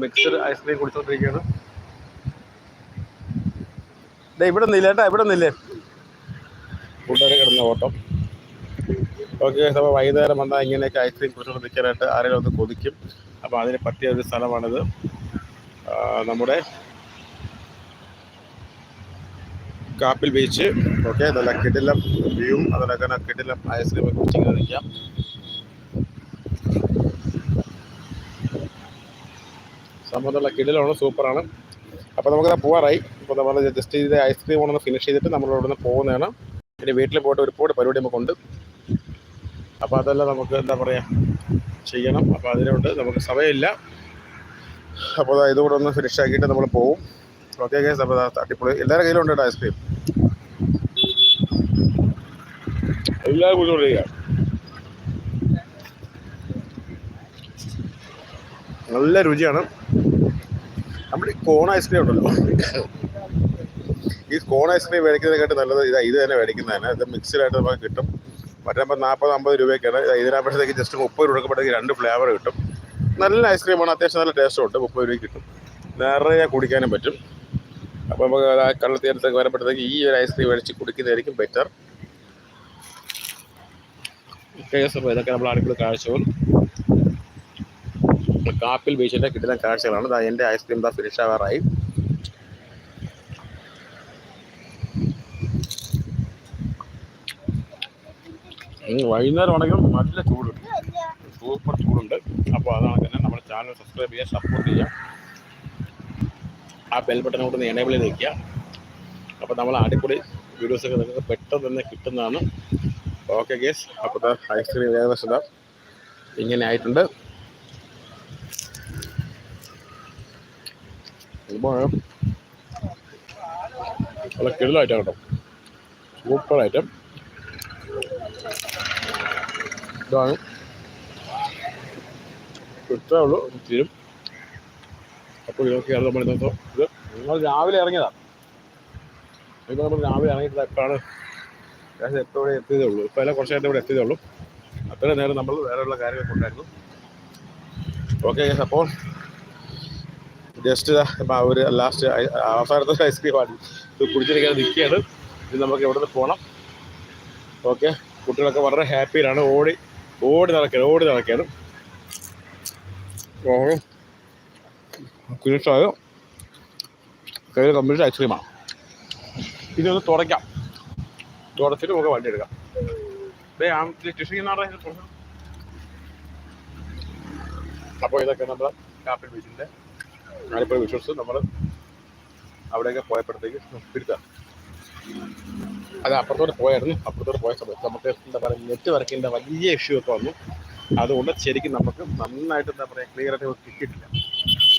Mixed ice cream കുടിച്ചോണ്ടിരിക്കുകയാണ്. ദേ ഇവിടെ നിന്നില്ല ഏട്ടാ ഇവിടെ നിന്നില്ലേ കൂട്ടുകാരെ കിടന്ന ഓട്ടം. ഓക്കെ അപ്പോൾ വൈകുന്നേരം വന്നാൽ ഇങ്ങനെയൊക്കെ ഐസ്ക്രീം കുടിച്ചുകൊണ്ട് നിൽക്കാനായിട്ട് ആരെങ്കിലും ഒന്ന് കൊതിക്കും. അപ്പോൾ അതിന് പറ്റിയ ഒരു സ്ഥലമാണിത്. നമ്മുടെ കാപ്പിൽ ബീച്ച്. ഓക്കെ നല്ല കിടിലം വ്യൂവും അതിനൊക്കെ കിടിലം ഐസ്ക്രീം ഒക്കെ കുടിച്ചിങ്ങനെ നിൽക്കാം. നല്ല കിടിലാണ് സൂപ്പറാണ്. അപ്പോൾ നമുക്ക് പോവാറായി. അപ്പോൾ നമ്മൾ ജസ്റ്റ് ചെയ്ത് ഐസ്ക്രീം കൊണ്ടൊന്ന് ഫിനിഷ് ചെയ്തിട്ട് നമ്മൾ ഇവിടെ നിന്ന് പോകുന്നതാണ്. പിന്നെ വീട്ടിൽ പോയിട്ട് ഒരുപാട് പരിപാടി നമുക്കുണ്ട് അപ്പോൾ അതെല്ലാം നമുക്ക് എന്താ പറയുക ചെയ്യണം. അപ്പോൾ അതിനോട് നമുക്ക് സമയമില്ല. അപ്പോൾ ഇതുകൂടെ ഒന്ന് ഫിനിഷ് ആക്കിയിട്ട് നമ്മൾ പോകും ഓക്കെ ഓക്കെ അപ്പോൾ തട്ടിപ്പൊളി എല്ലാവരുടെ കയ്യിലും ഉണ്ട് കേട്ടോ ഐസ്ക്രീം എല്ലാവരും കുടിച്ചോണ്ടിരിക്കുക നല്ല രുചിയാണ്. നമ്മുടെ കോൺ ഐസ്ക്രീം ഉണ്ടല്ലോ. ഈ കോൺ ഐസ്ക്രീം മേടിക്കുന്നതിനെക്കാട്ട് നല്ലത് ഇതാ ഇത് തന്നെ മേടിക്കുന്നതന്നെ. ഇത് മിക്സിലായിട്ട് നമുക്ക് കിട്ടും. മറ്റേ നാൽപ്പത് അമ്പത് രൂപയ്ക്കാണ്. ഇത് ഇതിനാകുമ്പോഴത്തേക്ക് ജസ്റ്റ് മുപ്പത് രൂപ കൊടുക്കുമ്പോഴത്തേക്ക് രണ്ട് ഫ്ലേവർ കിട്ടും. നല്ല ഐസ്ക്രീമാണ് അത്യാവശ്യം നല്ല ടേസ്റ്റും ഉണ്ട്. മുപ്പത് രൂപയ്ക്ക് കിട്ടും. നിറയെ കുടിക്കാനും പറ്റും. അപ്പോൾ നമുക്ക് ആ കള്ളത്തീരത്തേക്ക് വരുമ്പോഴത്തേക്ക് ഈ ഒരു ഐസ്ക്രീം മേടിച്ച് കുടിക്കുന്നതായിരിക്കും ബെറ്റർ ഇതൊക്കെ നമ്മൾ അടുക്കള കാഴ്ചകൾ കാപ്പിൽ ബീച്ചിന്റെ കിട്ടുന്ന കാഴ്ചകളാണ്. ദാ എന്റെ ഐസ്ക്രീം ദാ ഫിനിഷ് ആവാറായി. വൈകുന്നേരം ആണെങ്കിലും നല്ല ചൂടുണ്ട് സൂപ്പർ ചൂടുണ്ട്. അപ്പോൾ അതാണ് തന്നെ നമ്മുടെ ചാനൽ സബ്സ്ക്രൈബ് ചെയ്യുക സപ്പോർട്ട് ചെയ്യുക. ആ ബെൽ ബട്ടൺ കൊണ്ട് എനേബിൾ ചെയ്ത് വയ്ക്കുക അപ്പോൾ നമ്മൾ അടിപൊളി വീഡിയോസൊക്കെ നിങ്ങൾക്ക് പെട്ടെന്ന് തന്നെ കിട്ടുന്നതാണ്. ഓക്കെ ഗേസ് അപ്പോൾ ഐസ്ക്രീം ഏകദേശം ഇങ്ങനെ ആയിട്ടുണ്ട്. ഇപ്പോൾ നല്ല കിടലായിട്ടാണ് കേട്ടോ. സൂപ്പർ ഐറ്റം ഇതാണ്. ഇത്രേ ഉള്ളൂ തീരും. അപ്പോൾ ഇതൊക്കെയാണ് നമ്മൾ ഇന്നത്തെ ഇത് നമ്മൾ രാവിലെ ഇറങ്ങിയതാണ് ഇപ്പോൾ നമ്മൾ രാവിലെ ഇറങ്ങിയിട്ട് എപ്പോഴാണ് ഏകദേശം എപ്പോഴും എത്തിയതേ ഉള്ളൂ. ഇപ്പോൾ എല്ലാം കുറച്ച് നേരത്തെ ഇവിടെ ഉള്ളൂ. അത്രയും നേരം നമ്മൾ വേറെയുള്ള കാര്യങ്ങളൊക്കെ ഉണ്ടായിരുന്നു ഓക്കെ അപ്പോൾ ജസ്റ്റ് ഒരു ലാസ്റ്റ് അവസാനത്തെ ഐസ്ക്രീമാണ് ഇത് കുടിച്ചിരിക്കാൻ നിൽക്കുകയാണ്. ഇത് നമുക്ക് എവിടെ നിന്ന് പോകണം ഓക്കെ കുട്ടികളൊക്കെ വളരെ ഹാപ്പിയിലാണ് ഓടി ഓടി നടക്കുകയാണ് ഓടി നടക്കുകയാണ്. ഓ ഫിനിഷായോ കയ്യിൽ കമ്പ്ലീറ്റ് ഐസ്ക്രീമാണ് ഇനി ഒന്ന് തുടയ്ക്കാം. തുടച്ചിട്ട് നമുക്ക് വണ്ടി എടുക്കാം. അപ്പോൾ ഇതൊക്കെ നമ്മുടെ കാപ്പിൽ ബീച്ചിന്റെ ഞാനിപ്പോൾ വിശ്വസിച്ച് നമ്മൾ അവിടെയൊക്കെ പോയപ്പോഴത്തേക്ക് തിരുത്താം അത് അപ്പുറത്തോട്ട് പോയായിരുന്നു. അപ്പുറത്തോട്ട് പോയ സമയത്ത് നമുക്ക് എന്താ പറയുക നെറ്റ് വർക്കിന്റെ വലിയ ഇഷ്യൂ ഒക്കെ വന്നു. അതുകൊണ്ട് ശരിക്കും നമുക്ക് നന്നായിട്ട് എന്താ പറയുക ക്ലിയർ ആയിട്ട് കിട്ടിയിട്ടില്ല.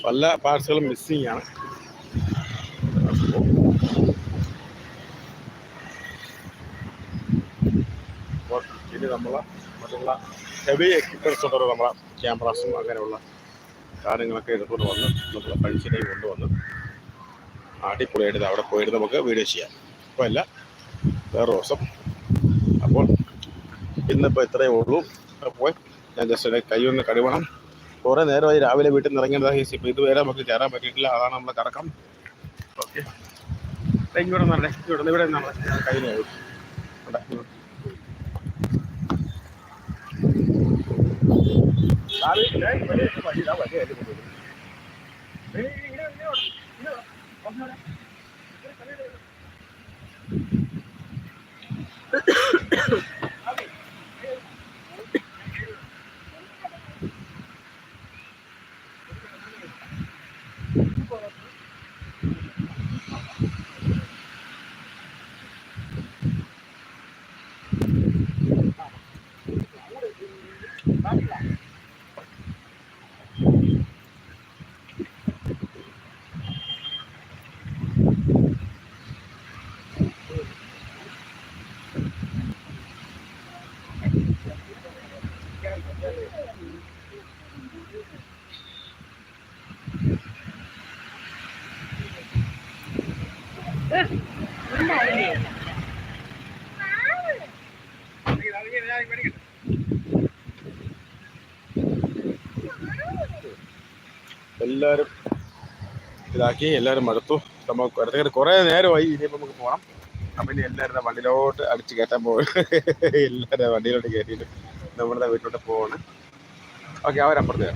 പല പാർട്സുകളും മിസ്സിങ് ആണ്. ഇനി നമ്മൾ മറ്റുള്ള ഹെവി എക്യുപ്മെന്റ്സ് ഉണ്ടല്ലോ നമ്മളെ ക്യാമറാസും അങ്ങനെയുള്ള കാര്യങ്ങളൊക്കെ എടുത്തുകൊണ്ട് വന്ന് നമ്മൾ ഫ്രണ്ട്സിനെയും കൊണ്ടുവന്ന് അടിപൊളിയായിട്ട് ഇത് അവിടെ പോയിട്ട് നമുക്ക് വീഡിയോ ചെയ്യാം. അപ്പോൾ അല്ല വേറെ ദിവസം. അപ്പോൾ ഇന്നിപ്പോൾ ഇത്രയേ ഉള്ളൂ. അപ്പോൾ ഞാൻ ജസ്റ്റ് കൈ ഒന്ന് കഴുകണം. കുറേ നേരമായി രാവിലെ വീട്ടിൽ നിന്ന് ഇറങ്ങിയതാണ് ഇപ്പോൾ ഇതുവരെ നമുക്ക് കയറാൻ പറ്റിയിട്ടില്ല. അതാണ് നമ്മുടെ കറക്കം ഓക്കെ ഇങ്ങോട്ട് നല്ല ഇവിടെ ഇവിടെ നമ്മളെ കയ്യിൽ വണ്ടി എല്ലാരും ഇതാക്കി എല്ലാരും മടുത്തു. നമുക്ക് കുറച്ച് കുറേ നേരമായി ഇനിയിപ്പോ നമുക്ക് പോണം. അപ്പം ഇനി എല്ലാവരുടെ വണ്ടിയിലോട്ട് അടിച്ച് കയറ്റാൻ പോകും എല്ലാരും വണ്ടിയിലോട്ട് കയറ്റിട്ട് നമ്മളുടെ വീട്ടിലോട്ട് പോവാണ്. ഓക്കെ അവരപ്പുറത്ത്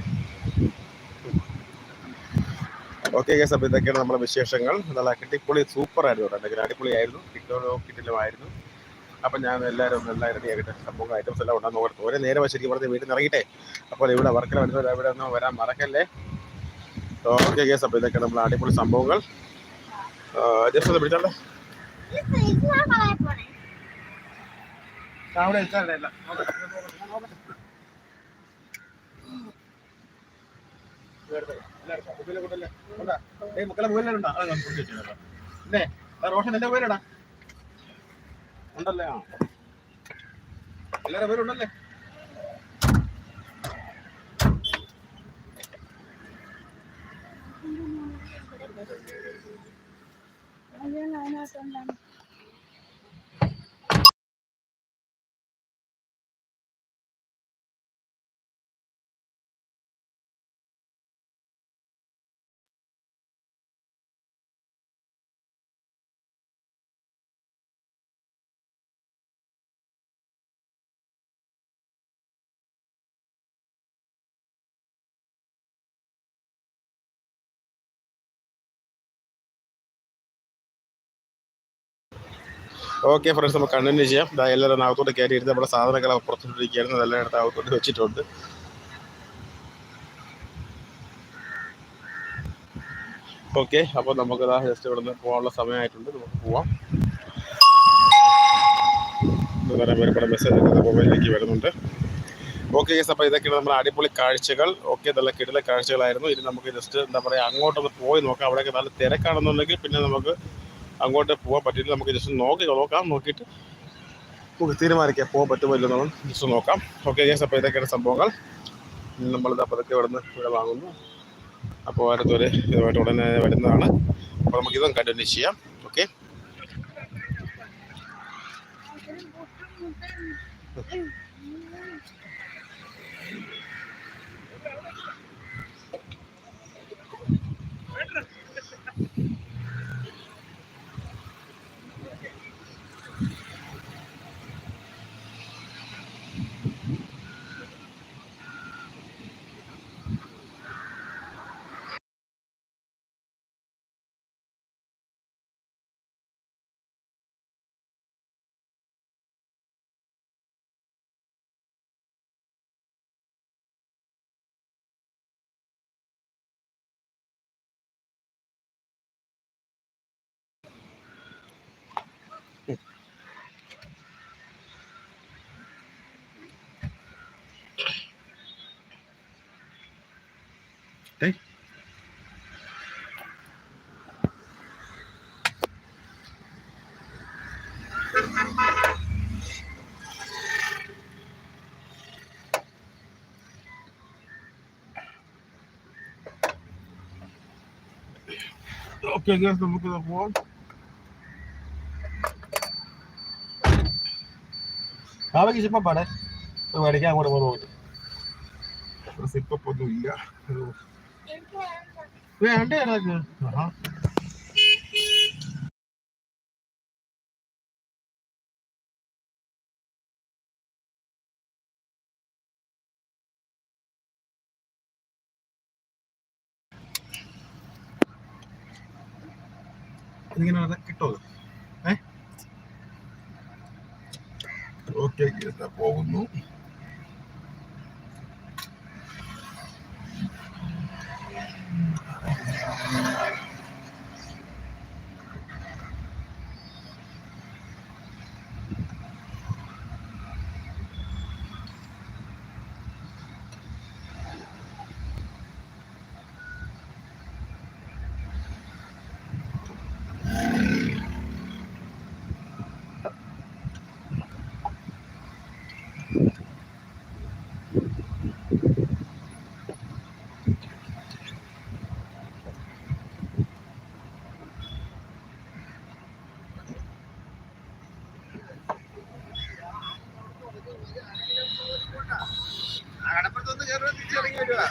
ഓക്കെ കേസ് അപ്പോൾ ഇതൊക്കെയാണ് നമ്മുടെ വിശേഷങ്ങൾ. നല്ല കിട്ടിപ്പൊളി സൂപ്പർ ആയിരുന്നു കേട്ടോ. എന്തെങ്കിലും അടിപൊളിയായിരുന്നു. കിട്ടോ കിട്ടിലുമായിരുന്നു അപ്പം ഞാൻ എല്ലാവരും ഒന്ന് എല്ലാം റെഡി ആകട്ടെ സംഭവം ഐറ്റംസ് എല്ലാം ഉണ്ടാകുന്ന നോക്കട്ടെ. ഒരേ നേരെ ശരിക്കും പറഞ്ഞ് വീട്ടിൽ നിന്ന് ഇറങ്ങിയിട്ടെ. അപ്പോൾ ഇവിടെ വർക്കിൽ വരുന്നവർ അവിടെ ഒന്നും വരാൻ മറക്കല്ലേ? ഓക്കെ കേസ് അപ്പോൾ ഇതൊക്കെ നമ്മുടെ അടിപൊളി സംഭവങ്ങൾ. ജസ്റ്റ് ഒന്ന് പിടിച്ചാലേ അവിടെ എത്താറില്ല അല്ലേ റോഷൻ എന്റെ മൊബൈലടാ ഉണ്ടല്ലേ? ആ. എല്ലാവരും പേരുണ്ടല്ലേ അതിനകത്തുണ്ടാകും ഓക്കെ ഫ്രണ്ട്സ് നമുക്ക് കണ്ടിന്യൂ ചെയ്യാം. ഇതാ എല്ലാവരും അകത്തോട്ട് കയറിയിരുന്നു നമ്മുടെ സാധനങ്ങളെ പുറത്തോട്ടിരിക്കുകയായിരുന്നു അതെല്ലാം എടുത്ത് അകത്തോട്ട് വെച്ചിട്ടുണ്ട്. ഓക്കെ അപ്പോൾ നമുക്ക് ഇതാ ജസ്റ്റ് ഇവിടെ നിന്ന് പോകാനുള്ള സമയമായിട്ടുണ്ട്. നമുക്ക് പോവാം. പറയാൻ പേരുടെ മെസ്സേജ് മൊബൈലിലേക്ക് വരുന്നുണ്ട്. ഓക്കെ ഗസ് അപ്പോൾ ഇതൊക്കെയാണ് നമ്മുടെ അടിപൊളി കാഴ്ചകൾ. ഓക്കെ നല്ല കിടില കാഴ്ചകളായിരുന്നു. ഇനി നമുക്ക് ജസ്റ്റ് എന്താ പറയുക അങ്ങോട്ടൊന്ന് പോയി നോക്കാം. അവിടെയൊക്കെ നല്ല തിരക്കാണെന്നുണ്ടെങ്കിൽ പിന്നെ നമുക്ക് അങ്ങോട്ട് പോകാൻ പറ്റില്ല നമുക്ക് ജസ്റ്റ് നോക്കി നോക്കാം നോക്കിയിട്ട് നമുക്ക് തീരുമാനിക്കാം പോകാൻ പറ്റുമോ ഇല്ലെന്നു ജസ്റ്റ് നോക്കാം. ഓക്കെ ഗസ് അപ്പോൾ ഇതൊക്കെയാണ് സംഭവങ്ങൾ. നമ്മളിത് അപ്പോൾ ഇതൊക്കെ ഇവിടെ വാങ്ങുന്നു. അപ്പോൾ അടുത്തൊരു ഇതുമായിട്ട് ഉടനെ വരുന്നതാണ്. അപ്പോൾ നമുക്കിതും കണ്ടിന്യൂ ചെയ്യാം. Okay Hey. ഓക്കെ നമുക്ക് പോവാം കാവയ്ക്ക് സിപ്പം പാടേ മേടിക്കാൻ അങ്ങോട്ട് പോകുന്നു പോയിട്ട് സിപ്പം ഒന്നും ഇല്ല വേണ്ട ഇതിങ്ങനെ പറഞ്ഞാൽ കിട്ടുമോ ഏ ഓക്കെ പോകുന്നു. വലിച്ചിറങ്ങി വരിക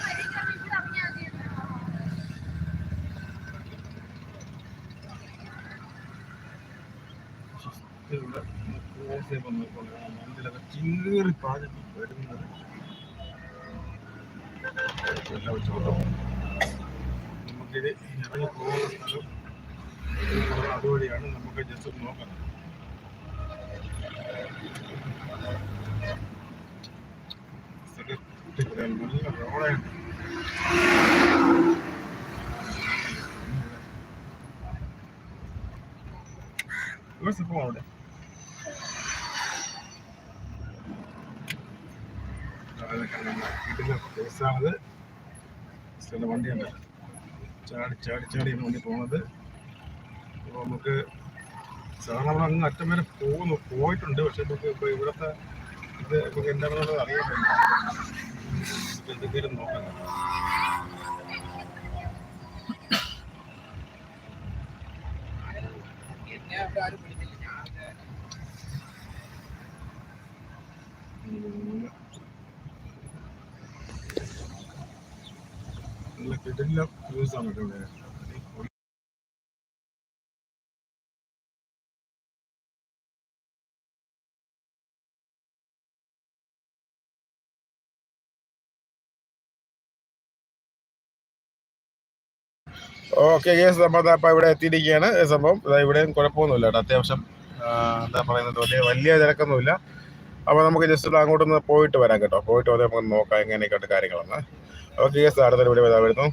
ചിങ്ങേറി പാചകം വരുന്നത്. എല്ലാം വെച്ച് കൊണ്ടുപോകും നമുക്കിത് ഇറങ്ങി പോകുന്ന സ്ഥലം അതുവഴിയാണ് നമുക്ക് ജസ്റ്റ് നോക്കാം. Where's the board? കേസാണത് ചില വണ്ടിയുണ്ട് ചാടി ചാടി ചാടിയാണ് വണ്ടി പോണത് അപ്പോൾ നമുക്ക് സാധാരണ നമ്മൾ അങ്ങ് അറ്റം വരെ പോകുന്നു പോയിട്ടുണ്ട് പക്ഷെ നമുക്ക് ഇപ്പോൾ ഇവിടുത്തെ ഇത് നമുക്ക് എന്താണെന്നുള്ളത് അറിയാൻ പറ്റില്ല എന്തെങ്കിലും നോക്കാം ഉം. നല്ല കിടില വ്യൂസ് ആണ് കേട്ടോ ഓക്കെ കേസ് നമ്മൾ അപ്പോൾ ഇവിടെ എത്തിയിരിക്കുകയാണ്. സംഭവം ഇവിടെയും കുഴപ്പമൊന്നുമില്ല കേട്ടോ. അത്യാവശ്യം എന്താ പറയുന്നത് വലിയ വലിയ തിരക്കൊന്നുമില്ല. അപ്പോൾ നമുക്ക് ജസ്റ്റ് അങ്ങോട്ടൊന്ന് പോയിട്ട് വരാം കേട്ടോ. പോയിട്ട് വന്ന് നമുക്ക് നോക്കാം എങ്ങനെയൊക്കെ കാര്യങ്ങളാണ് ഓക്കെ കേസ് അടുത്തൊരു വീഡിയോ വരുന്നു.